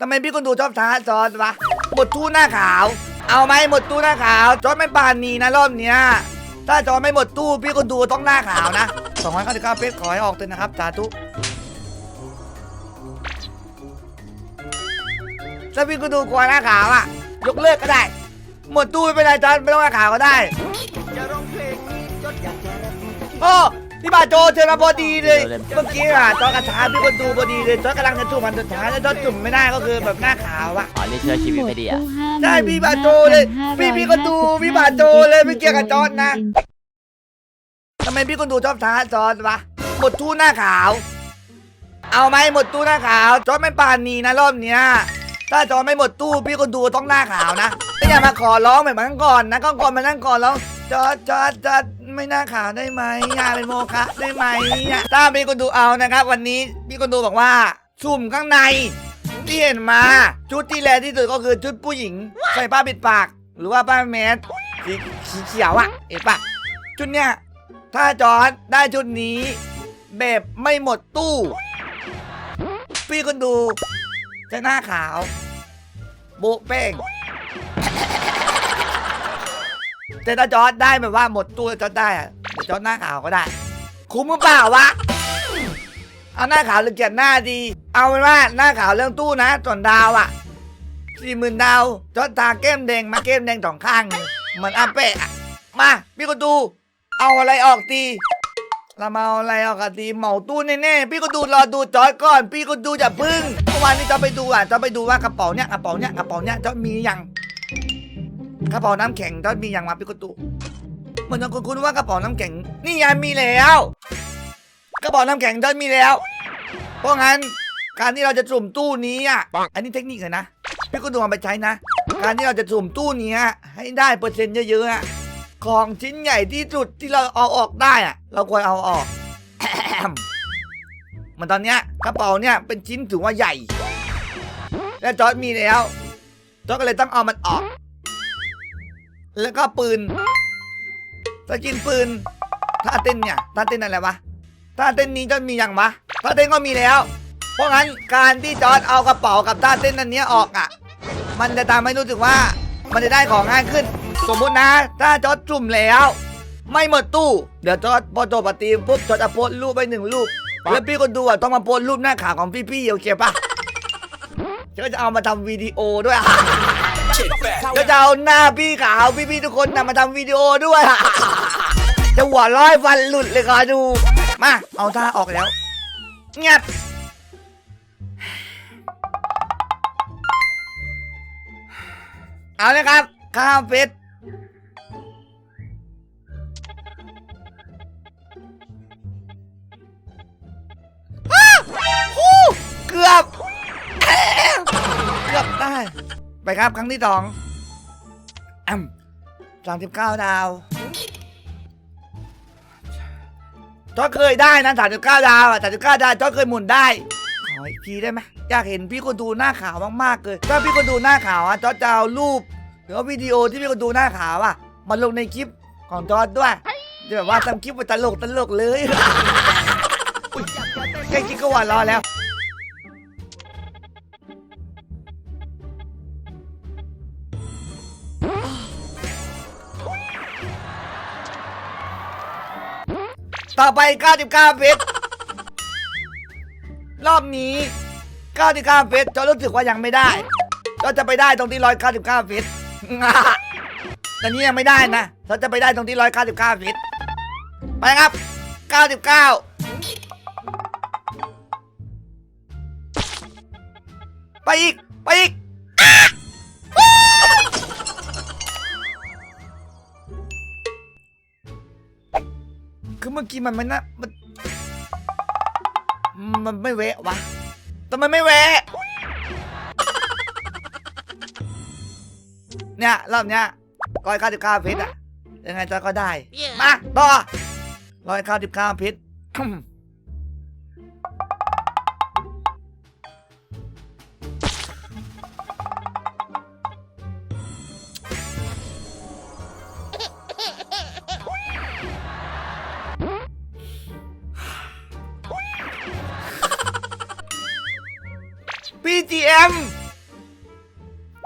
ทำไมพี่คนดูชอบท้าจอร์ดวะหมดตู้หน้าขาว เอาไหมหมดตู้หน้าขาวจอร์ดไม่ปานนีนะรอบเนี้ยถ้าจอร์ดไม่หมดตู้พี่คนดูต้องหน้าขาวนะ2 9 9เพชรขอให้ออกเถอะนะครับสาธุถ้าพี่คนดูกลัวหน้าขาวอะ ยกเลิกก็ได้ หมดตู้ไม่เป็นไรจอร์ดไม่ต้องหน้าขาวก็ได้โอ้ พี่บาโจเจอมาพอดีเลย เมื่อกี้อะจอร์ดกระชาพี่คนดูพอดีเลยจอร์ดกำลังจะจุ่มพันสุดท้ายแล้วจอร์ดจุ่มไม่ได้ก็คือแบบหน้าขาวอะ อ๋อนี่ช่วยชีวิตไม่ดีอะ ได้พี่บาโจเลย พี่พี่ก็ดูพี่บาโจเลยไม่เกี่ยวกับจอร์ดนะทำไมพี่คนดูชอบท้าจอร์ดวะหมดตู้หน้าขาว เอาไหมหมดตู้หน้าขาวจอร์ดไม่ปานนีนะรอบเนี้ยถ้าจอร์ดไม่หมดตู้พี่คนดูต้องหน้าขาวนะไม่อย่ามาขอร้องแบบนั้นก่อนนะก็ก่อนมานั่งก่อนแล้ว จอร์ดจอร์ดจอร์ดไม่น้าขาวได้ไหมอย่าเป็นโมฆะได้ไหมอะถ้าพี่คนดูเอานะครับ วันนี้พี่คนดูบอกว่าสุ่มข้างในที่เห็นมา ชุดที่แรงที่สุดก็คือชุดผู้หญิง ใส่ผ้าปิดปาก หรือว่าผ้าแมสสีสีเขียวอะเห็ปะชุดเนี้ยถ้าจอร์ดได้ชุดนี้ แบบไม่หมดตู้ พี่คนดูจะหน้าขาว โบะเป้ง แต่ถ้าจอร์ดได้แบบว่าหมดตู้แล้วจอร์ดได้อะเดี๋ยวจอร์ดหน้าขาวก็ได้ คุ้มหรือเปล่าวะ เอาหน้าขาวหรือเกลียดหน้าดี เอาเป็นว่าหน้าขาวเรื่องตู้นะส่วนดาวอะสี่หมื่นดาวจอดตาเก้มแดงมาเก้มแดงสองข้างเลยเหมือนอาเปะอะมาพี่ก็ดู เอาอะไรออกตีเรามาเอาอะไรออกกันตีเหมาตู้แน่ๆพี่ก็ดูรอดูจอยก่อน พี่ก็ดูอย่าพึ่งเมื่อวานนี้จอไปดูอะจอไปดูว่ากระเป๋าเนี้ยกระเป๋าเนี้ยกระเป๋าเนี้ยจอมียัง กระเป๋าน้ำแข็งจอมียังมาพี่ก็ดูเหมือนจะคุ้นๆว่ากระเป๋าน้ำแข็ง นี่ยังมีแล้ว กระเป๋าน้ำแข็งจอมีแล้ว เพราะงั้นการที่เราจะสุ่มตู้นี้อะ อันนี้เทคนิคเลยนะพี่ก็ดูเอาไปใช้นะ การที่เราจะสุ่มตู้นี้อะให้ได้เปอร์เซ็นต์เยอะๆอะของชิ้นใหญ่ที่สุดที่เราเอาออกได้อะ เราควรเอาออก เหมือนตอนเนี้ยกระเป๋าเนี่ยเป็นชิ้นถือว่าใหญ่ และจอร์ดมีแล้วจอร์ดก็เลยต้องเอามันออก แล้วก็ปืนสกินปืนท่าเต้นเนี่ยท่าเต้นอะไรวะท่าเต้นนี้จอร์ดมีอยังวะท่าเต้นก็มีแล้ว เพราะงั้นการที่จอร์ดเอากระเป๋ากับท่าเต้นอันเนี้ยออกอะ มันจะทำให้รู้สึกว่ามันจะได้ของง่ายขึ้น สมมุตินะ ถ้าจอร์ดจุ่มแล้ว ไม่หมดตู้ เดี๋ยวจอร์ดพอจบปฏิปุ๊บจอร์ดจะโพสรูปไปหนึ่งรูปแล้วพี่คนดูอะต้องมาโพสรูปหน้าขาของพี่ๆโอเคปะก็จะเอามาทำวิดีโอด้วย ก็จะเอาหน้าพี่ขาวพี่ๆทุกคนนะมาทำวิดีโอด้วย จะหัวร้อยฟันหลุดเลยคอยดู มา เอาท่าออกแล้ว เงียบเอาเลยครับ ข้าวเป็ดเกือบ เกือบได้ ไปครับครั้งที่สองอ่ำสามสิบเก้าดาวจอร์จเคยได้นะสามสิบเก้าดาวอะสามสิบเก้าดาวจอร์จเคยหมุนได้ขออีกทีได้ไหมอยากเห็นพี่คนดูหน้าขาวมากๆเลยถ้าพี่คนดูหน้าขาวอะจอร์จะเอารูป หรือว่าวิดีโอที่พี่คนดูหน้าขาวอะมาลงในคลิปของจอร์จด้วยจะแบบว่าทำคลิปไปตลกตลกเลยอุ๊ยแค่คิดก็หวานรอแล้ว ต่อไป 99 เพชร รอบนี้ 99 เพชรจอรู้สึกว่ายังไม่ได้ก็จะไปได้ตรงที่ 199 เพชรแต่นี้ยังไม่ได้นะเราจะไปได้ตรงที่ 199 เพชร ไปครับ 99 ไปอีก ไปอีก เมื่อกี้มันไม่นะมัน มันไม่แวะวะทำไมไม่แวะ เนี่ยรอบเนี้ยร้อยเก้าสิบเก้าเพชรอะยังไงจอยก็ได้ มาต่อร้อยเก้าสิบเก้าเพชร PGM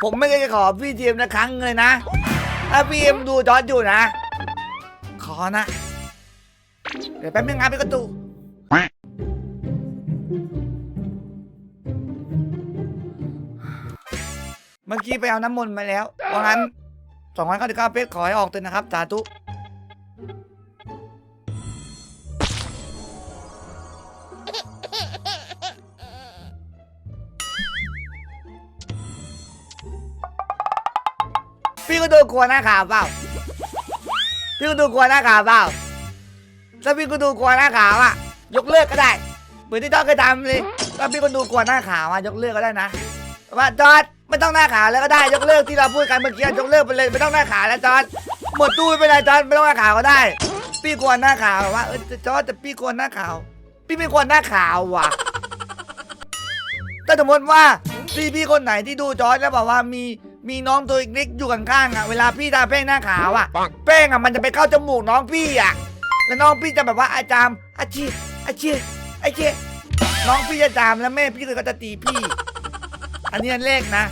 ผมไม่เคยขอพี่ทีมนะครั้งเลยนะ ถ้าพี่เอ็มดูจอดอยู่นะ ขอนะ เดี๋ยวแป๊บนึงนะพี่กระตูเมื่อกี้ไปเอาน้ำมนต์มาแล้วเพราะงั้นสองพันเก้าสิบเก้าเพชรขอให้ออกเถอะนะครับ สาธุ พี่ก็ดูกลัวหน้าขาวเปล่า พี่ก็ดูกลัวหน้าขาวเปล่าถ้าพี่ก็ดูกลัวหน้าขาวอะ ยกเลิกก็ได้ เหมือนที่จอร์ดเคยทำเลยถ้าพี่ก็ดูกลัวหน้าขาวอะยกเลิกก็ได้นะว่าจอร์ดไม่ต้องหน้าขาวแล้วก็ได้ยกเลิกที่เราพูดกันเมื่อกี้ยกเลิกไปเลยไม่ต้องหน้าขาวแล้วจอร์ดหมดตู้ไม่เป็นไรจอร์ดไม่ต้องหน้าขาวก็ได้ พี่กลัวหน้าขาวว่าเออจอร์ดแต่พี่กลัวหน้าขาว พี่ไม่กลัวหน้าขาวว่ะถ้าสมมติว่าพี่พี่คนไหนที่ดูจอร์ดแล้วบอกว่ามี มีน้องตัวเล็กอยู่ข้างๆอะเวลาพี่ทาแป้งหน้าขาวอะ แป้งอะมันจะไปเข้าจมูกน้องพี่อะ แล้วน้องพี่จะแบบว่าอาจารย์อาชีอาชีอาชีน้องพี่จะจามแล้วแม่พี่ก็จะตีพี่ อันนี้อันเลขนะ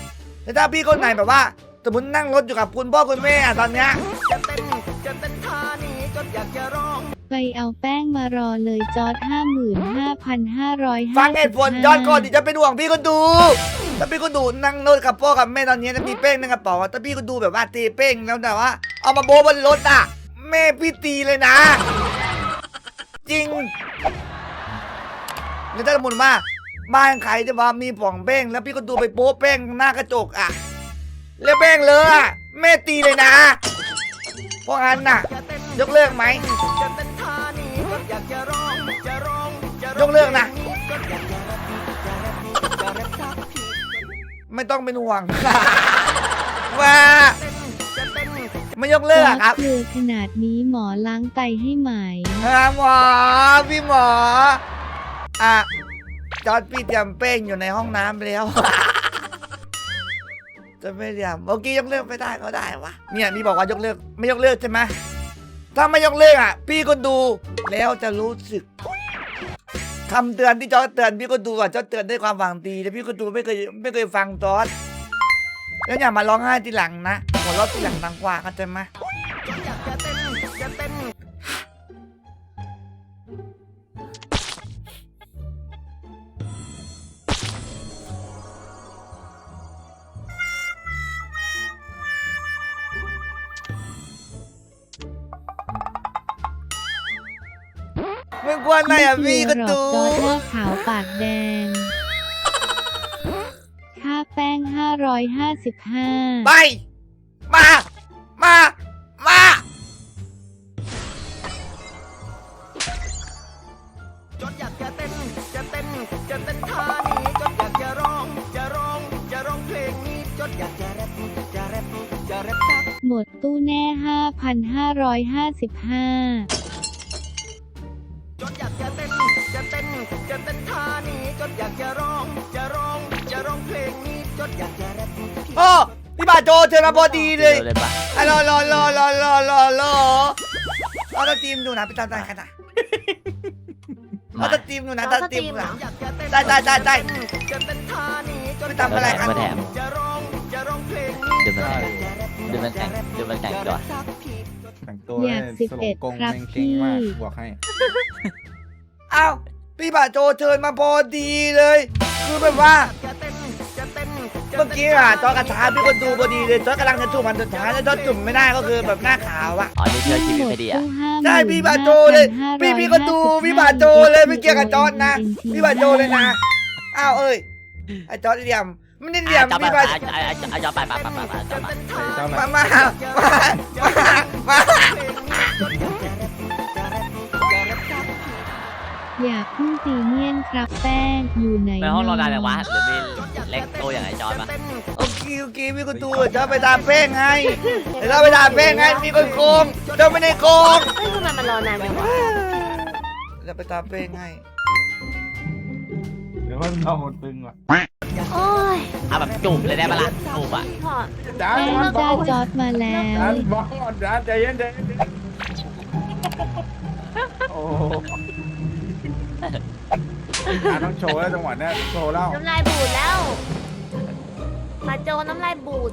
แต่ถ้าพี่คนไหนแบบว่าสมมตินั่งรถอยู่กับคุณพ่อคุณแม่อะตอนเนี้ยจะเต้นจะเต้นท่านี้จนอยากจะร้องไปเอาแป้งมารอเลยจอดห้าหมื่นห้าพันห้าร้อยห้าฟังเหตุผลย้อนก่อนดิจะเป็นห่วงพี่ก็ดู ถ้าพี่ก็ดูนั่งรถกับพ่อกับแม่ตอนนี้จะมีเป้งในกระเป๋าอะถ้าพี่ก็ดูแบบว่าตีเป้งแล้วแต่ว่าเอามาโบบนรถอะ แม่พี่ตีเลยนะ จริงแล้วถ้าสมมติว่าบ้านใครจะว่ามีป่องเป้ง แล้วพี่ก็ดูไปโป๊ะเป้งหน้ากระจกอะ แล้วเป้งเลยอะแม่ตีเลยนะเพราะงั้นน่ะ ยกเลิกไหมยกเลิกนะ ไม่ต้องเป็นห่วง ว่าเต้นจะเต้นไม่ยกเลิกอะครับ เกลือขนาดนี้หมอล้างไตให้ไหมหาหมอพี่หมอ อะ จอดพี่เตรียมเป้งอยู่ในห้องน้ำไปแล้ว จะไม่เตรียมเมื่อกี้ยกเลิกไม่ได้ก็ได้วะเนี่ยมีบอกว่ายกเลิกไม่ยกเลิกใช่ไหมถ้าไม่ยกเลิกอะ พี่ก็ดูแล้วจะรู้สึก คำเตือนที่จอร์จเตือนพี่ก็ดูอะจอร์จเตือนด้วยความหวังดีแต่พี่ก็ดูไม่เคยไม่เคยฟังจอร์จแล้วอย่ามาร้องไห้ทีหลังนะหัวเราะทีหลังดังกว่าเข้าใจไหม ไม่กลัวไหนอะพี่กระตูจอดอขาวปากแดง ค่าแป้งห้าร้อยห้าสิบห้าไป มา มา มา จดอยากจะเต้น จะเต้น จะเต้นท่านี้จดอยากจะร้อง จะร้อง จะร้องเพลงนี้จดอยากจะแรปจะแรปจะแรปหมดตู้แน่ห้าพันห้าร้อยห้าสิบห้า อยากจะร้อง จะร้อง จะร้องเพลงนี้จนอยากจะแรปโอ้พี่บาโจเจอมาพอดีเลยเลยปะอะรอรอรอรอรอรอรอเอาตาทีมดูนะไปตามใจกันนะเอาตาทีมดูนะตาทีมดูนะอยากจะเต้นได้ได้ได้ได้จะเต้นท่านี้จนไปทำอะไรกันมาแถมจะร้อง จะร้องเพลงนี้เดี๋ยวมันเดี๋ยวมันแต่งเดี๋ยวมันแต่งก่อนแต่งตัวอยากได้สิบสโลเอ็ดกงครับเก่งๆมากพี่บอกให้ เอ้า พี่บาโจเชิญมาพอดีเลย คือแบบว่าจะเต้นจะเต้นเมื่อกี้อะจอกระถาพี่ก็ดูพอดีเลยจอกำลังจะจุ่มมันสุดท้ายแล้วจอจุ่มไม่ได้ก็คือแบบหน้าขาวอะ อ๋อนี่เชื่อชีวิตไม่ดีอะ ใช่พี่บาโจเลย พี่พี่ก็ดูพี่บาโจเลยไม่เกี่ยวกับจอร์ดนะพี่บาโจเลยนะอ้าวเอ้ยไอ้จอร์ดเหลี่ยมไม่ได้เหลี่ยมจอไปพี่ไปบาจอไปไปไปไปไปจอไปเจ้าหมาน้ามามามา อยากพึ่งตีเนียนครับแป้งอยู่ไหนไปห้องรอนานนเลยวะหรือมีเล็กโตอย่างไอจอนปะโอเคโอเคพี่ก็ดูจะไปตามเป้งให้เดี๋ยวเราไปตามเป้งให้มีคนโกงเจ้าไม่ได้โกงเฮ้ยทำไมมันรอนานจังวะจะไปตามเป้งให้เดี๋ยวว่าเราหมดตึงว่ะโอ้ยเอาแบบจุ่มเลยได้ปะล่ะจุ่มอะถอดจ้าแป้งบอจ้าลจอดมาแล้วจ้าบอลจ้าใจเย็นใจเย็นโอ้ โหจ้าต้องโชว์แล้วจังหวะเนี้ยโชว์แล้ว น้ำลายบูดแล้วมาโจน้ำลายบูด